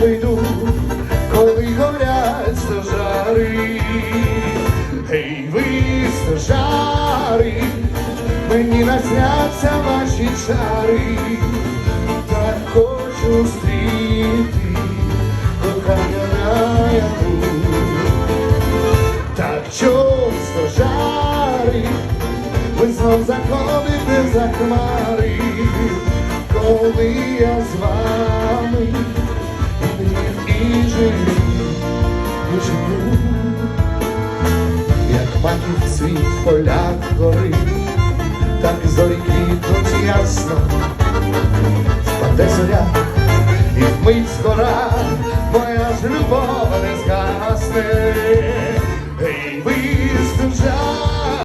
тебе коли горять стожари, Гей, ви стожари, мені насняться ваші чари, так хочу стріти, кохання наяву. Так чом стожари, ви знов заходите за хмари, коли я з вами. Як маків цвіт в полях гори, так зорі квітнуть ясно, впаде зоря, і вмить згора, моя ж любов не згасне.